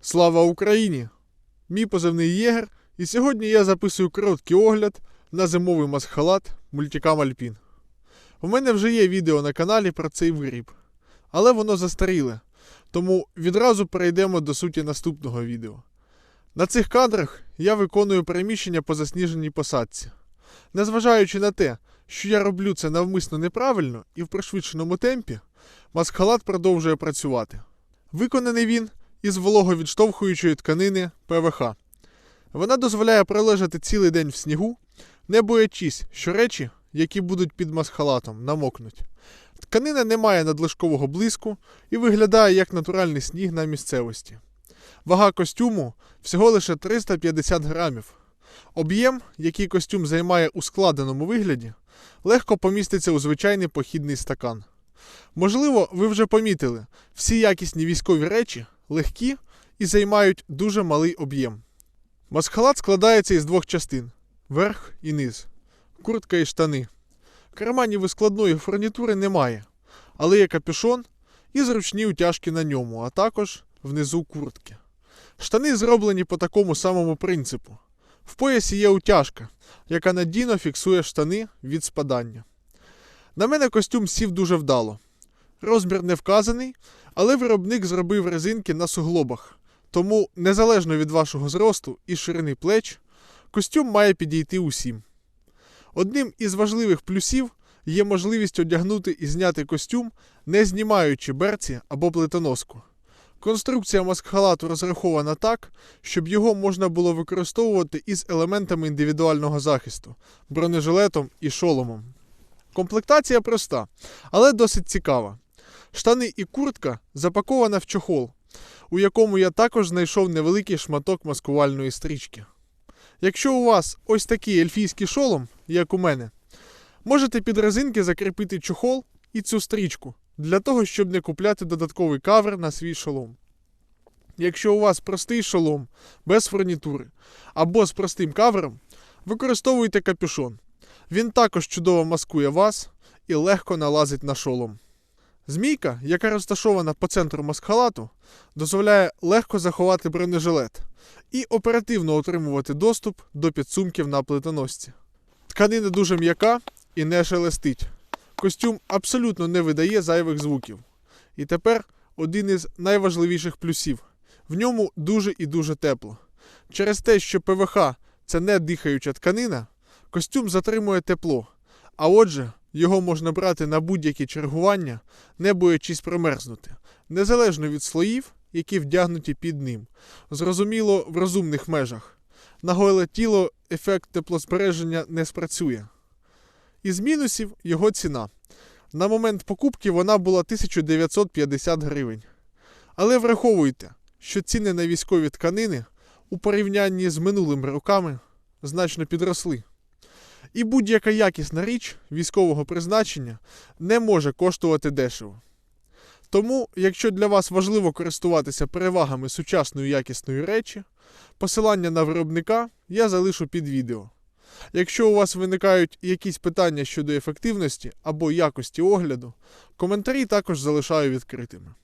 Слава Україні! Мій позивний Єгер, і сьогодні я записую короткий огляд на зимовий масхалат мультикам Альпін. У мене вже є відео на каналі про цей виріб, але воно застаріле, тому відразу перейдемо до суті наступного відео. На цих кадрах я виконую переміщення по засніженій посадці. Незважаючи на те, що я роблю це навмисно неправильно і в пришвидшеному темпі, масхалат продовжує працювати. Виконаний він із вологовідштовхуючої тканини ПВХ. Вона дозволяє пролежати цілий день в снігу, не боячись, що речі, які будуть під масхалатом, намокнуть. Тканина не має надлишкового блиску і виглядає як натуральний сніг на місцевості. Вага костюму всього лише 350 грамів. Об'єм, який костюм займає у складеному вигляді, легко поміститься у звичайний похідний стакан. Можливо, ви вже помітили, всі якісні військові речі легкі і займають дуже малий об'єм. Масхалат складається із двох частин верх і низ, куртка і штани. Карманів складної фурнітури немає, але є капюшон і зручні утяжки на ньому, а також внизу куртки. Штани зроблені по такому самому принципу. В поясі є утяжка, яка надійно фіксує штани від спадання. На мене костюм сів дуже вдало. Розмір не вказаний, але виробник зробив резинки на суглобах. Тому, незалежно від вашого зросту і ширини плеч, костюм має підійти усім. Одним із важливих плюсів є можливість одягнути і зняти костюм, не знімаючи берці або плитоноску. Конструкція маскхалату розрахована так, щоб його можна було використовувати із елементами індивідуального захисту, бронежилетом і шоломом. Комплектація проста, але досить цікава. Штани і куртка запакована в чохол, у якому я також знайшов невеликий шматок маскувальної стрічки. Якщо у вас ось такий ельфійський шолом, як у мене, можете під резинки закріпити чохол і цю стрічку для того, щоб не купляти додатковий кавер на свій шолом. Якщо у вас простий шолом без фурнітури або з простим кавером, використовуйте капюшон. Він також чудово маскує вас і легко налазить на шолом. Змійка, яка розташована по центру маскхалату, дозволяє легко заховати бронежилет і оперативно отримувати доступ до підсумків на плитоносці. Тканина дуже м'яка і не шелестить. Костюм абсолютно не видає зайвих звуків. І тепер один із найважливіших плюсів: в ньому дуже і дуже тепло. Через те, що ПВХ це не дихаюча тканина, костюм затримує тепло, а отже, його можна брати на будь-які чергування, не боячись промерзнути, незалежно від слоїв, які вдягнуті під ним. Зрозуміло, в розумних межах. На голе тіло ефект теплозбереження не спрацює. Із мінусів його ціна. На момент покупки вона була 1950 гривень. Але враховуйте, що ціни на військові тканини у порівнянні з минулими роками значно підросли. І будь-яка якісна річ військового призначення не може коштувати дешево. Тому, якщо для вас важливо користуватися перевагами сучасної якісної речі, посилання на виробника я залишу під відео. Якщо у вас виникають якісь питання щодо ефективності або якості огляду, коментарі також залишаю відкритими.